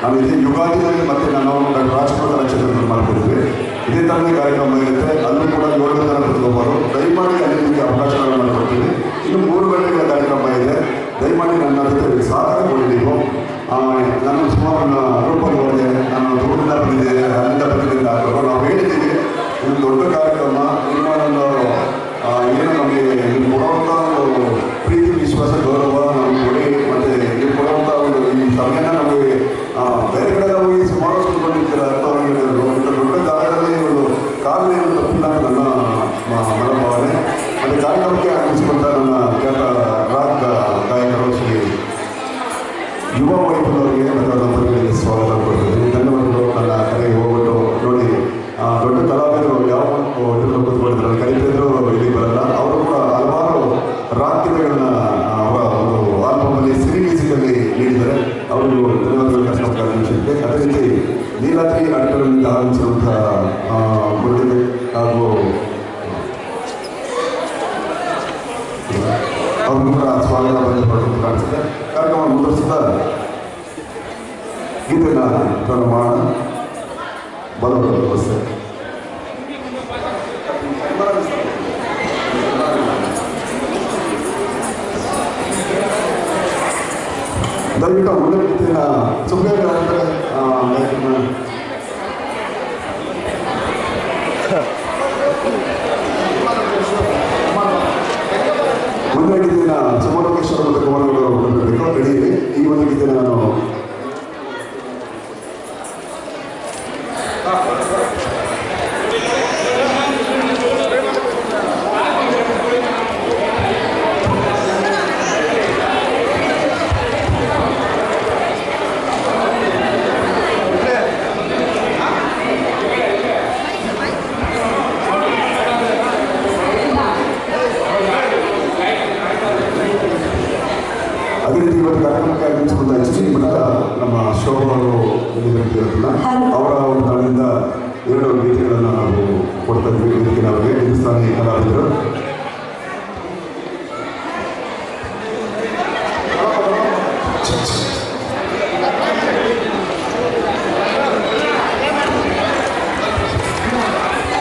ನಾನು ಇದೇ ಯುಗಾದಿಯಲ್ಲಿ ಮತ್ತೆ ನಾನು ಡಾಕ್ಟರ್ ರಾಜ್ಕುಮಾರ್ ನಕ್ಷತ್ರ ಮಾಡ್ತಿದ್ವಿ ಇದೇ ಥರನೇ ಕಾರ್ಯಕ್ರಮ ಇರುತ್ತೆ ಅಲ್ಲೂ ಕೂಡ ಏಳು ಜನ ಪ್ರತಿಯೊಬ್ಬರು ದಯಮಾಡಿ ಅಲ್ಲಿ ನಿಮಗೆ ಅವಕಾಶಗಳನ್ನು ಮಾಡಿಕೊಡ್ತೀನಿ ಇನ್ನು ಮೂರು ಗಂಟೆಗಳ ಕಾರ್ಯಕ್ರಮ ಇದೆ. ದಯಮಾಡಿ ನನ್ನ ಜೊತೆ ಸಹಕಾರ ಕೊಡಿ ನೀವು. ಆ, ನಾನು ಸುಮಾರು ರೂಪಾಯಿ ನೋಡಿದೆ ನಾನು ದೂರದಿಂದ ಬಂದಿದ್ದೇನೆ. ಅಲ್ಲಿಂದ ಬಂದಿದ್ದೆ ಡಾಕ್ಟರು ನಾವು ಹೇಳಿದ್ದೀವಿ. ಇದು ದೊಡ್ಡ ಕಾರ್ಯಕ್ರಮ. ನಿಮ್ಮ ಒಂದು ಏನು ನಮಗೆ ನೀವು ಕೊಡುವಂಥ ಒಂದು ಪ್ರೀತಿ ವಿಶ್ವಾಸ ಗೌರವ ಅವ್ರಿಗೂ ಕೂಡ ಸ್ವಾಗತ ಬಂದಿರಬೇಕು ಕಾಣಿಸುತ್ತೆ ಕಾರ್ಯಕ್ರಮ ಮುಂದುವರಿಸಿದ ಗೀತೆನ ಪ್ರಾರಂಭ ಮಾಡೋಣ ಬಲಬಲ ವ್ಯವಸ್ಥೆ ದಯವಿಟ್ಟು ಮುಂದೆ ಗೀತೆನ ಸುಮ್ಮನೆ ಅಂದರೆ ಅದೇ ರೀತಿ ಇವತ್ತು ಕಾರ್ಯಕ್ರಮಕ್ಕೆ ಡಿ ಮಠದ ನಮ್ಮ ಶೋಭಾ ಅವರು ಅವರ കൊടുത്ത ജീവിതത്തിൽ അവർ ഹിന്ദുസ്ഥാനിയെ കലാപിച്ചത്